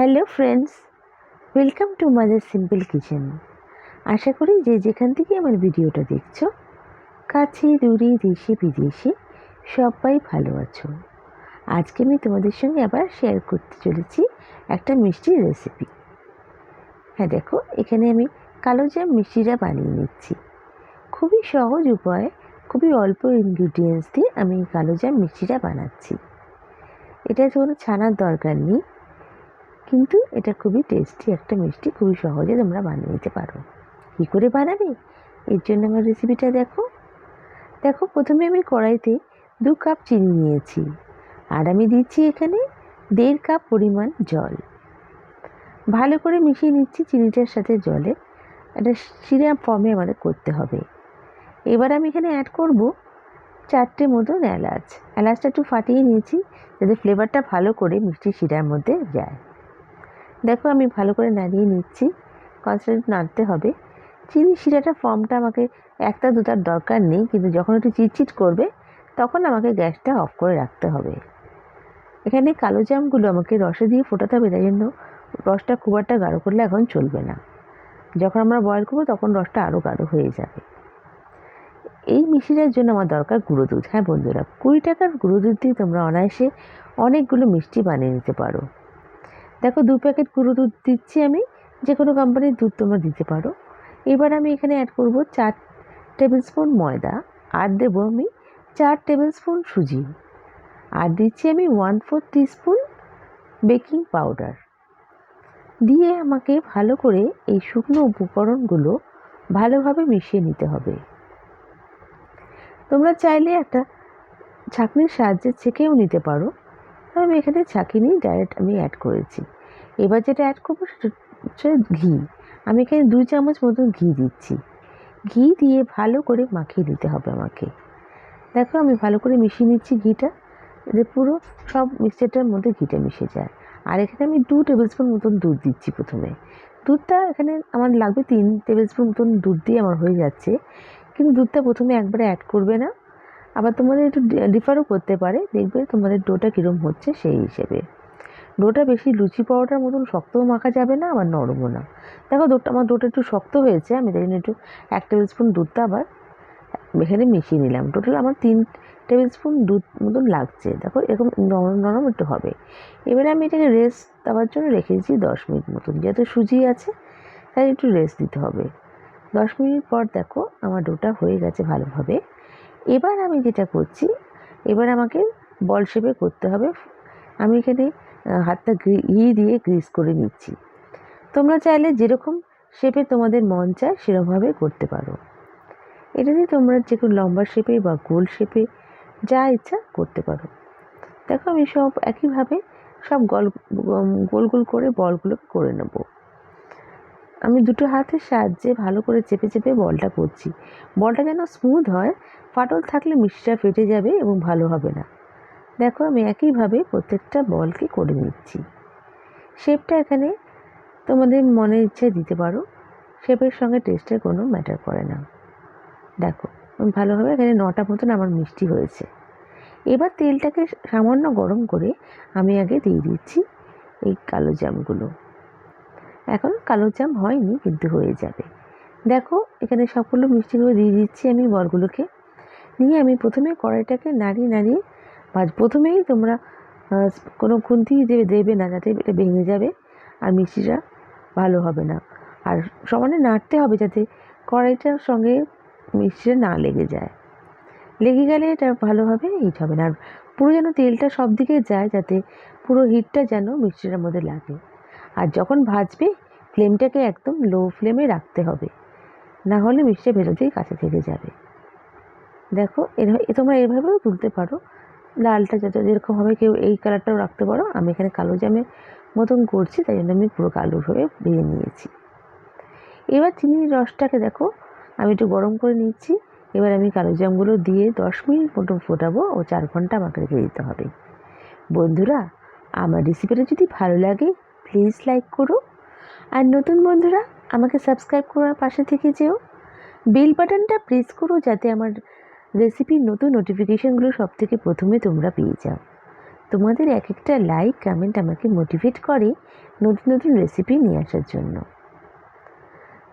Hello friends welcome to Mother Simple Kitchen আশা করি যে যেখান থেকে আমার ভিডিওটা দেখছ, কাছে, দূরে, দেশে, বিদেশে, সবাই ভালো আছো। আজকে আমি তোমাদের সঙ্গে আবার শেয়ার করতে চলেছি একটা মিষ্টির রেসিপি হ্যাঁ দেখো, এখানে আমি কালো জাম মিষ্টিটা বানিয়ে নিচ্ছি। খুবই সহজ উপায়, খুবই অল্প ইনগ্রিডিয়েন্টস দিয়ে আমি কালো জাম মিষ্টিটা বানাচ্ছি। এটা কোনো ছানার দরকার নেই। কিন্তু এটা খুবই টেস্টি একটা মিষ্টি, খুবই সহজে তোমরা বানিয়ে নিতে পারো। কী করে বানাবে? এর জন্য আমার রেসিপিটা দেখো। দেখো, প্রথমে আমি কড়াইতে দু কাপ চিনি নিয়েছি। আর আমি দিচ্ছি এখানে দেড় কাপ পরিমাণ জল। ভালো করে মিশিয়ে নিচ্ছি চিনিটার সাথে জলে। একটা সিরাপ ফর্মে আমাদের করতে হবে। এবার আমি এখানে অ্যাড করব চারটে মতন এলাচ। এলাচটা একটু ফাটিয়ে নিয়েছি যাতে ফ্লেভারটা ভালো করে মিষ্টি শিরার মধ্যে যায়। দেখো আমি ভালো করে নাড়িয়ে নিচ্ছি। কনস্ট্যান্ট নাড়তে হবে। চিনি শিরাটা ফর্মটা আমাকে একটা দুটার দরকার নেই, কিন্তু যখন একটু চিটচিট করবে, তখন আমাকে গ্যাসটা অফ করে রাখতে হবে। এখানে কালো জামগুলো আমাকে রসে দিয়ে ফোটাতে হবে, তাই জন্য রসটা খুব একটা গাঢ় করলে এখন চলবে না। যখন আমরা বয়েল করব, তখন রসটা আরও গাঢ় হয়ে যাবে। এই মিষ্টিটার জন্য আমার দরকার গুঁড়ো দুধ। হ্যাঁ বন্ধুরা, কুড়ি টাকার গুঁড়ো দুধ দিয়ে তোমরা অনায়াসে অনেকগুলো মিষ্টি বানিয়ে নিতে পারো। দেখো দু প্যাকেট গুঁড়ো দুধ দিচ্ছি আমি যে কোনো কোম্পানির দুধ তোমরা দিতে পারো। এবার আমি এখানে অ্যাড করব চার টেবিল স্পুন ময়দা, আর দেবো আমি চার টেবিল স্পুন সুজি। আর দিচ্ছি আমি one four spoon baking powder দিয়ে আমাকে ভালো করে এই শুকনো উপকরণগুলো ভালোভাবে মিশিয়ে নিতে হবে। তোমরা চাইলে একটা ছাঁকনির সাহায্যে ছেঁকেও নিতে পারো। আমি এখানে ছাঁকিনি ডাইরেক্ট আমি অ্যাড করেছি। এবার যেটা অ্যাড করব সেটা হচ্ছে ঘি। আমি এখানে দুই চামচ মতন ঘি দিচ্ছি। ঘি দিয়ে ভালো করে মাখিয়ে দিতে হবে আমাকে। দেখো আমি ভালো করে মিশিয়ে নিচ্ছি ঘিটা। যে পুরো সব মিক্সচারটার মধ্যে ঘিটা মিশে যায়। আর এখানে আমি দু টেবিল স্পুন মতন দুধ দিচ্ছি প্রথমে। দুধটা এখানে আমার লাগবে তিন টেবিল স্পুন মতন দুধ দিয়ে আমার হয়ে যাচ্ছে। কিন্তু দুধটা প্রথমে একবারে অ্যাড করবে না। আবার তোমাদের একটু ডিফারও করতে পারে। দেখবে তোমাদের ডোটা কীরকম হচ্ছে সেই হিসেবে। ডোটা বেশি লুচি পরোটার মতন শক্তও মাখা যাবে না, আবার নরমও না। দেখো ডোটা আমার ডোটা একটু শক্ত হয়েছে, আমি তাই জন্য একটু এক টেবিল স্পুন দুধটা আবার এখানে মিশিয়ে নিলাম। টোটাল আমার তিন টেবিল স্পুন দুধ মতন লাগছে। দেখো এরকম নরম নরম একটু হবে। এবারে আমি এটাকে রেস্ট দেওয়ার জন্য রেখে দশ মিনিট মতন। যেহেতু সুজি আছে, তাই একটু রেস্ট দিতে হবে। দশ মিনিট পর দেখো আমার ডোটা হয়ে গেছে ভালোভাবে। এবার আমি যেটা করছি, এবার আমাকে বল শেপে করতে হবে। আমি এখানে হাতটা ঘি দিয়ে গ্রিস করে নিচ্ছি। তোমরা চাইলে যেরকম শেপে তোমাদের মন চায় সেরকমভাবে করতে পারো। এটা দিয়ে তোমরা যে কোনো লম্বা শেপে বা গোল শেপে যা ইচ্ছা করতে পারো। দেখো আমি সব একইভাবে সব গল গোল গোল করে বলগুলোকে করে নেব। আমি দুটো হাতের সাহায্যে ভালো করে চেপে চেপে বলটা করছি। বলটা যেন স্মুথ হয়, ফাটল থাকলে মিষ্টিটা ফেটে যাবে এবং ভালো হবে না। দেখো, আমি একইভাবে প্রত্যেকটা বলকে করে নিচ্ছি। শেপটা এখানে তোমাদের মনের ইচ্ছায় দিতে পারো। শেপের সঙ্গে টেস্টের কোনো ম্যাটার করে না। দেখো, আমি ভালোভাবে এখানে নটা মতন আমার মিষ্টি হয়েছে। এবার তেলটাকে সামান্য গরম করে আমি আগে দিয়ে দিচ্ছি এই কালো জামগুলো। এখন কালো জাম হয়নি, কিন্তু হয়ে যাবে। দেখো, এখানে সবগুলো মিষ্টিগুলো দিয়ে দিচ্ছি আমি বলগুলোকে নিয়ে আমি প্রথমে কড়াইটাকে নাড়িয়ে নাড়িয়ে ভাজ প্রথমেই তোমরা কোনো খুন্তি দেবে দেবে না, যাতে এটা ভেঙে যাবে আর মিষ্টিটা ভালো হবে না। আর সমানে নাড়তে হবে যাতে কড়াইটার সঙ্গে মিষ্টিটা না লেগে যায়। লেগে গেলে এটা ভালোভাবে হিট হবে না। আর পুরো যেন তেলটা সব দিকে যায়, যাতে পুরো হিটটা যেন মিষ্টিটার মধ্যে লাগে। যখন ভাজবে, ফ্লেমটাকে একদম লো ফ্লেমে রাখতে হবে। না হলে মিষ্টিটা ভেতর কাছে থেকে যাবে। দেখো, এর তোমরা এভাবেও তুলতে পারো। লালটা যত যেরকম হবে কেউ এই কালারটাও রাখতে পারো। আমি এখানে কালো জামের মতন করছি, তাই জন্য আমি পুরো কালো হয়ে ভেজে নিয়েছি। এবার চিনির রসটাকে দেখো, আমি একটু গরম করে নিচ্ছি। এবার আমি কালো জামগুলো দিয়ে দশ মিনিট মতন ফোটাবো ও চার ঘণ্টা আমাকে রেখে দিতে হবে। বন্ধুরা, আমার রেসিপিটা যদি ভালো লাগে প্লিজ লাইক করো। আর নতুন বন্ধুরা, আমাকে সাবস্ক্রাইব করার পাশে থেকে যেও। বেল বাটনটা প্রেস করো যাতে আমার রেসিপির নতুন নোটিফিকেশানগুলো সব থেকে প্রথমে তোমরা পেয়ে যাও। তোমাদের এক একটা লাইক কমেন্ট আমাকে মোটিভেট করে নতুন নতুন রেসিপি নিয়ে আসার জন্য।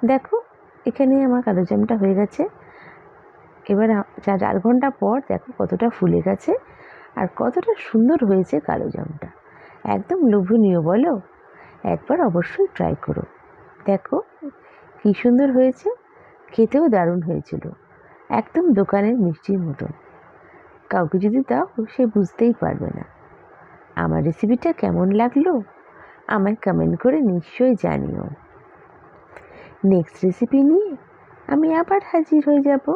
দেখো, এখানে আমার কালোজামটা হয়ে গেছে। এবার চার চার ঘণ্টা পর দেখো কতটা ফুলে গেছে। আর কতটা সুন্দর হয়েছে কালোজামটা একদম লোভনীয়, বলো? একবার অবশ্যই ট্রাই করো। দেখো, কী সুন্দর হয়েছে, খেতেও দারুণ হয়েছিল। একদম দোকানের মিষ্টির মতন। কাউকে যদি দাও, সে বুঝতেই পারবে না। আমার রেসিপিটা কেমন লাগল? আমায় কমেন্ট করে নিশ্চয়ই জানিও। নেক্সট রেসিপি নিয়ে আমি আবার হাজির হয়ে যাব।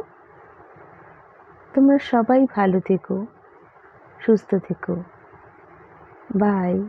তোমরা সবাই ভালো থেকো, সুস্থ থেকো। বাই